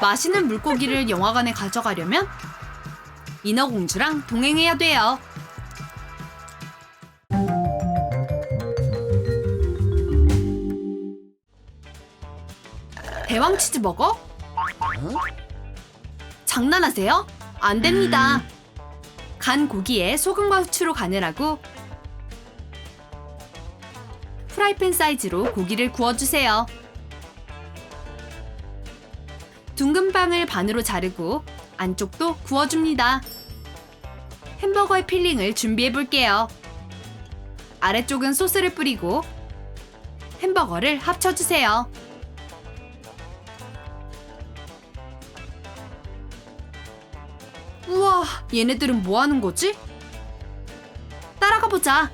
맛있는 물고기를 영화관에 가져가려면 인어공주랑 동행해야 돼요. 대왕 치즈버거? 장난하세요? 안 됩니다. 간 고기에 소금과 후추로 간을 하고 프라이팬 사이즈로 고기를 구워주세요. 둥근 빵을 반으로 자르고 안쪽도 구워줍니다. 햄버거의 필링을 준비해 볼게요. 아래쪽은 소스를 뿌리고 햄버거를 합쳐주세요. 우와, 얘네들은 뭐 하는 거지? 따라가 보자.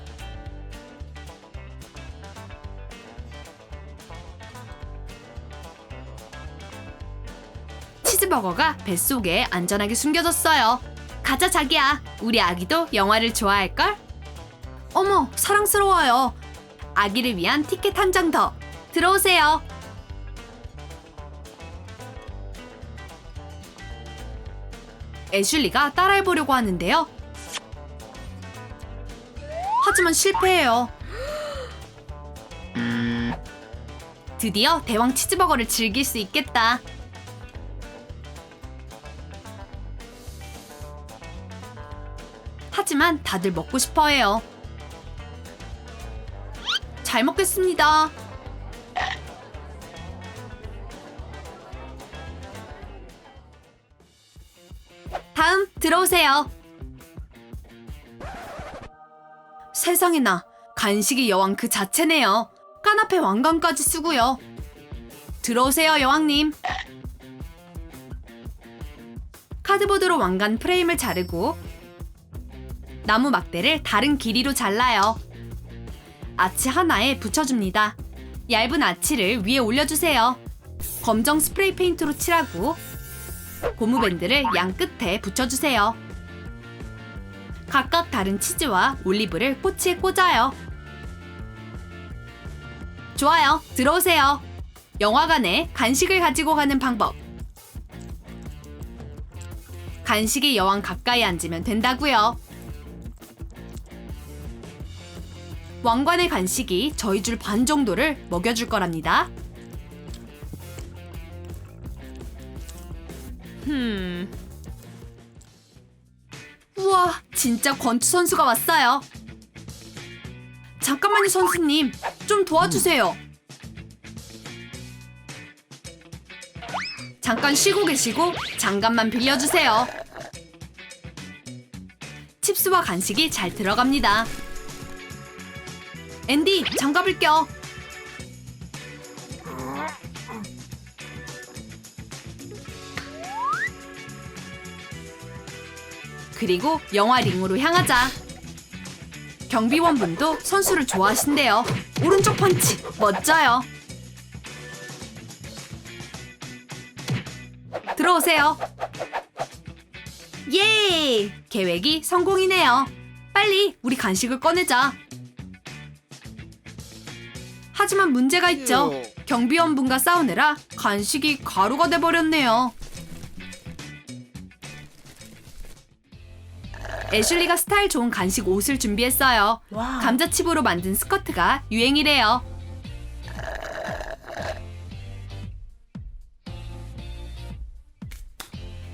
치즈버거가 뱃속에 안전하게 숨겨졌어요. 가자, 자기야. 우리 아기도 영화를 좋아할걸? 어머, 사랑스러워요. 아기를 위한 티켓 한 장 더. 들어오세요. 애슐리가 따라해보려고 하는데요. 하지만 실패해요. 드디어 대왕 치즈버거를 즐길 수 있겠다. 하지만 다들 먹고 싶어 해요. 잘 먹겠습니다. 다음 들어오세요. 세상에나 간식이 여왕 그 자체네요. 까나페 왕관까지 쓰고요. 들어오세요 여왕님. 카드보드로 왕관 프레임을 자르고 나무 막대를 다른 길이로 잘라요. 아치 하나에 붙여줍니다. 얇은 아치를 위에 올려주세요. 검정 스프레이 페인트로 칠하고 고무밴드를 양 끝에 붙여주세요. 각각 다른 치즈와 올리브를 꼬치에 꽂아요. 좋아요. 들어오세요. 영화관에 간식을 가지고 가는 방법. 간식이 여왕 가까이 앉으면 된다고요. 왕관의 간식이 저희 줄 반 정도를 먹여줄 거랍니다. 흠. 우와, 진짜 권투 선수가 왔어요. 잠깐만요, 선수님. 좀 도와주세요. 잠깐 쉬고 계시고 장갑만 빌려주세요. 칩스와 간식이 잘 들어갑니다. 앤디, 장갑을 껴. 그리고 영화 링으로 향하자. 경비원분도 선수를 좋아하신대요. 오른쪽 펀치, 멋져요. 들어오세요. 예! 계획이 성공이네요. 빨리 우리 간식을 꺼내자. 하지만 문제가 있죠. 경비원분과 싸우느라 간식이 가루가 돼버렸네요. 애슐리가 스타일 좋은 간식 옷을 준비했어요. 감자칩으로 만든 스커트가 유행이래요.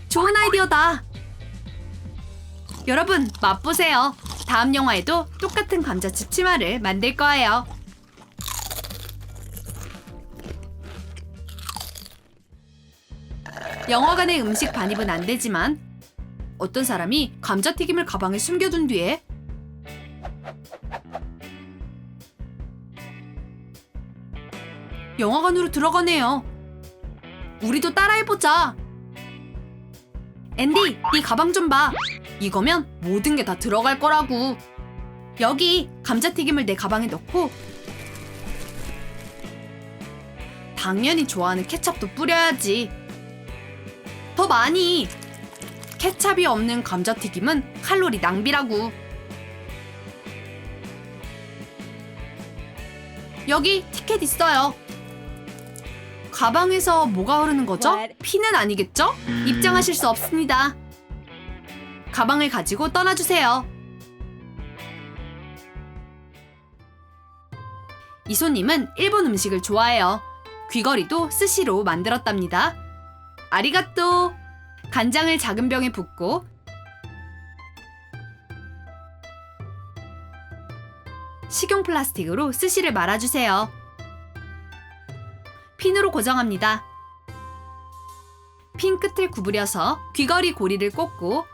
좋은 아이디어다. 여러분, 맛보세요. 다음 영화에도 똑같은 감자칩 치마를 만들 거예요. 영화관의 음식 반입은 안 되지만 어떤 사람이 감자튀김을 가방에 숨겨둔 뒤에 영화관으로 들어가네요. 우리도 따라해보자. 앤디, 네 가방 좀 봐. 이거면 모든 게 다 들어갈 거라고. 여기 감자튀김을 내 가방에 넣고 당연히 좋아하는 케찹도 뿌려야지. 더 많이. 케찹이 없는 감자튀김은 칼로리 낭비라고. 여기 티켓 있어요. 가방에서 뭐가 흐르는 거죠? 피는 아니겠죠? 입장하실 수 없습니다. 가방을 가지고 떠나주세요. 이 손님은 일본 음식을 좋아해요. 귀걸이도 스시로 만들었답니다. 아리가또! 간장을 작은 병에 붓고 식용 플라스틱으로 스시를 말아주세요. 핀으로 고정합니다. 핀 끝을 구부려서 귀걸이 고리를 꽂고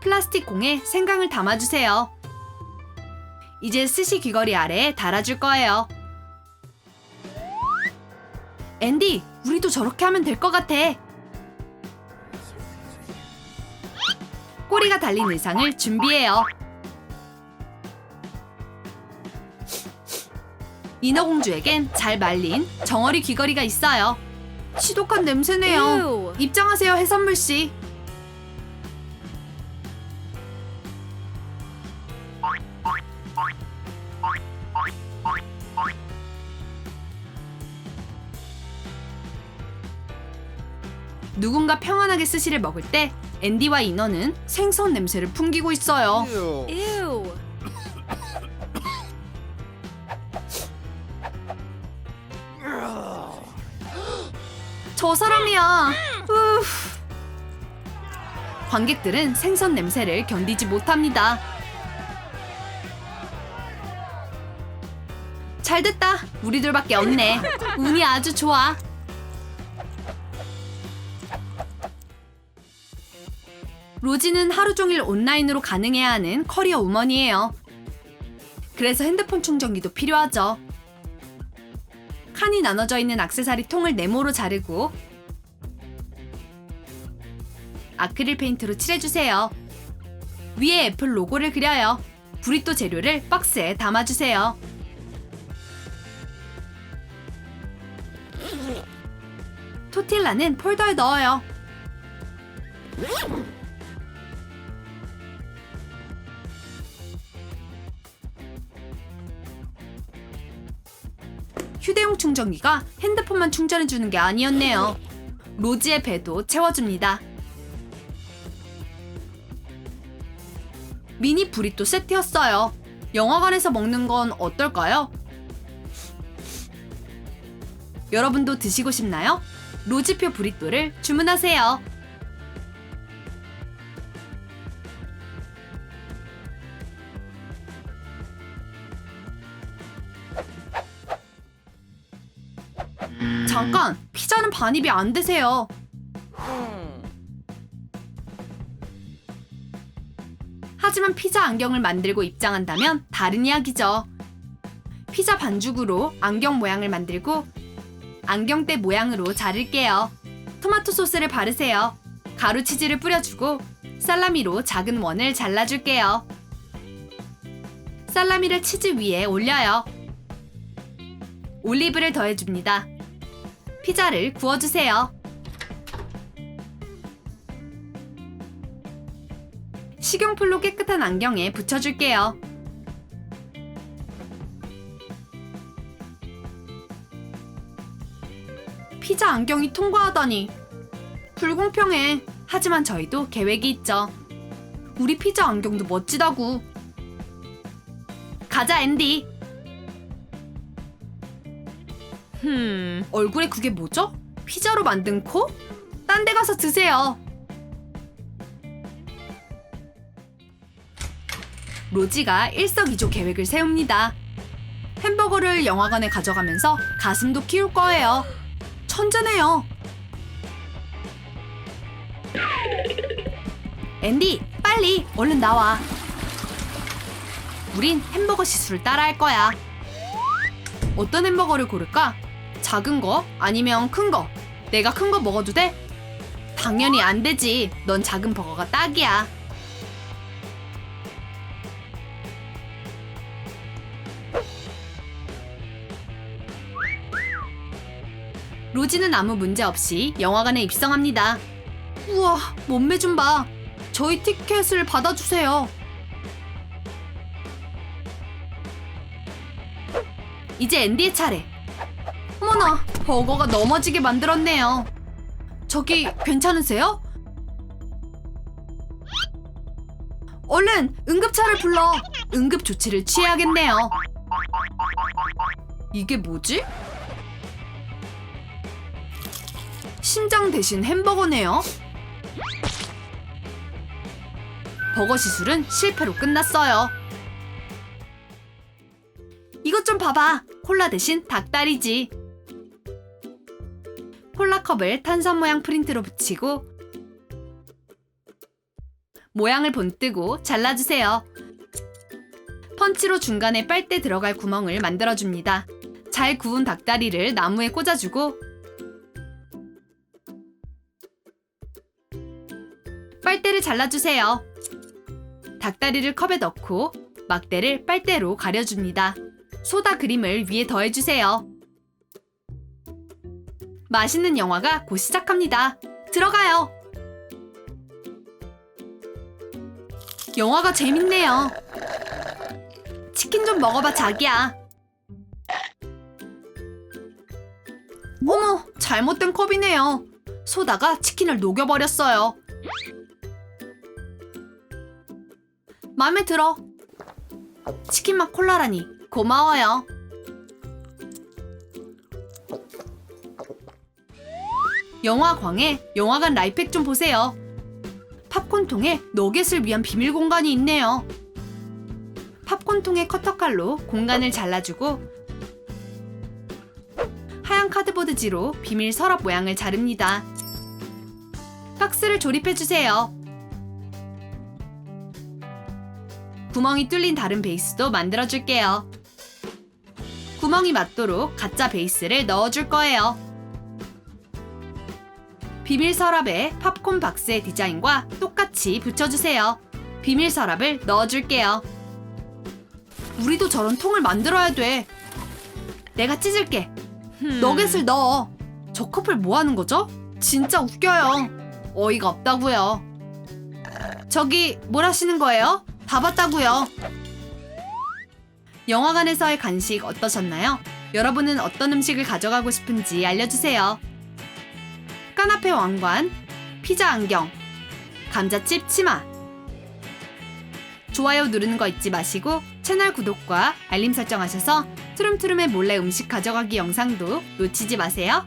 플라스틱 공에 생강을 담아주세요. 이제 스시 귀걸이 아래에 달아줄 거예요. 앤디, 우리도 저렇게 하면 될 것 같아. 꼬리가 달린 의상을 준비해요. 인어공주에겐 잘 말린 정어리 귀걸이가 있어요. 지독한 냄새네요. 입장하세요, 해산물 씨. 누군가 평안하게 스시를 먹을 때 앤디와 인어는 생선 냄새를 풍기고 있어요. Ew. 저 사람이야. 관객들은 생선 냄새를 견디지 못합니다. 잘 됐다. 우리들밖에 없네. 운이 아주 좋아. 로지는 하루 종일 온라인으로 가능해야 하는 커리어 우먼이에요. 그래서 핸드폰 충전기도 필요하죠. 칸이 나눠져 있는 악세사리 통을 네모로 자르고 아크릴 페인트로 칠해주세요. 위에 애플 로고를 그려요. 브리또 재료를 박스에 담아주세요. 토틸라는 폴더에 넣어요. 충전기가 핸드폰만 충전해주는 게 아니었네요. 로지의 배도 채워줍니다. 미니 브리또 세트였어요. 영화관에서 먹는 건 어떨까요? 여러분도 드시고 싶나요? 로지표 브리또를 주문하세요. 잠깐, 피자는 반입이 안 되세요. 하지만 피자 안경을 만들고 입장한다면 다른 이야기죠. 피자 반죽으로 안경 모양을 만들고 안경대 모양으로 자를게요. 토마토 소스를 바르세요. 가루 치즈를 뿌려주고 살라미로 작은 원을 잘라줄게요. 살라미를 치즈 위에 올려요. 올리브를 더해줍니다. 피자를 구워주세요. 식용풀로 깨끗한 안경에 붙여줄게요. 피자 안경이 통과하다니 불공평해. 하지만 저희도 계획이 있죠. 우리 피자 안경도 멋지다고. 가자 앤디. Hmm. 얼굴에 그게 뭐죠? 피자로 만든 코? 딴 데 가서 드세요. 로지가 일석이조 계획을 세웁니다. 햄버거를 영화관에 가져가면서 가슴도 키울 거예요. 천재네요. 앤디, 빨리 얼른 나와. 우린 햄버거 시술을 따라할 거야. 어떤 햄버거를 고를까? 작은 거 아니면 큰 거? 내가 큰 거 먹어도 돼? 당연히 안 되지. 넌 작은 버거가 딱이야. 로지는 아무 문제 없이 영화관에 입성합니다. 우와, 몸매 좀 봐. 저희 티켓을 받아주세요. 이제 앤디의 차례. 어머나, 버거가 넘어지게 만들었네요. 저기 괜찮으세요? 얼른 응급차를 불러. 응급 조치를 취해야겠네요. 이게 뭐지? 심장 대신 햄버거네요. 버거 시술은 실패로 끝났어요. 이것 좀 봐봐. 콜라 대신 닭다리지. 콜라컵을 탄산 모양 프린트로 붙이고 모양을 본뜨고 잘라주세요. 펀치로 중간에 빨대 들어갈 구멍을 만들어줍니다. 잘 구운 닭다리를 나무에 꽂아주고 빨대를 잘라주세요. 닭다리를 컵에 넣고 막대를 빨대로 가려줍니다. 소다 그림을 위에 더해주세요. 맛있는 영화가 곧 시작합니다. 들어가요. 영화가 재밌네요. 치킨 좀 먹어봐, 자기야. 어머, 잘못된 컵이네요. 소다가 치킨을 녹여버렸어요. 마음에 들어. 치킨 맛 콜라라니 고마워요. 영화광에 영화관 라이팩 좀 보세요. 팝콘통에 너겟을 위한 비밀 공간이 있네요. 팝콘통의 커터칼로 공간을 잘라주고 하얀 카드보드지로 비밀 서랍 모양을 자릅니다. 박스를 조립해주세요. 구멍이 뚫린 다른 베이스도 만들어줄게요. 구멍이 맞도록 가짜 베이스를 넣어줄 거예요. 비밀 서랍에 팝콘 박스의 디자인과 똑같이 붙여주세요. 비밀 서랍을 넣어줄게요. 우리도 저런 통을 만들어야 돼. 내가 찢을게. Hmm. 너겟을 넣어. 저 커플 뭐 하는 거죠? 진짜 웃겨요. 어이가 없다고요. 저기 뭘 하시는 거예요? 다 봤다고요. 영화관에서의 간식 어떠셨나요? 여러분은 어떤 음식을 가져가고 싶은지 알려주세요. 까나페 왕관, 피자 안경, 감자칩 치마. 좋아요 누르는 거 잊지 마시고 채널 구독과 알림 설정하셔서 트름트름의 몰래 음식 가져가기 영상도 놓치지 마세요.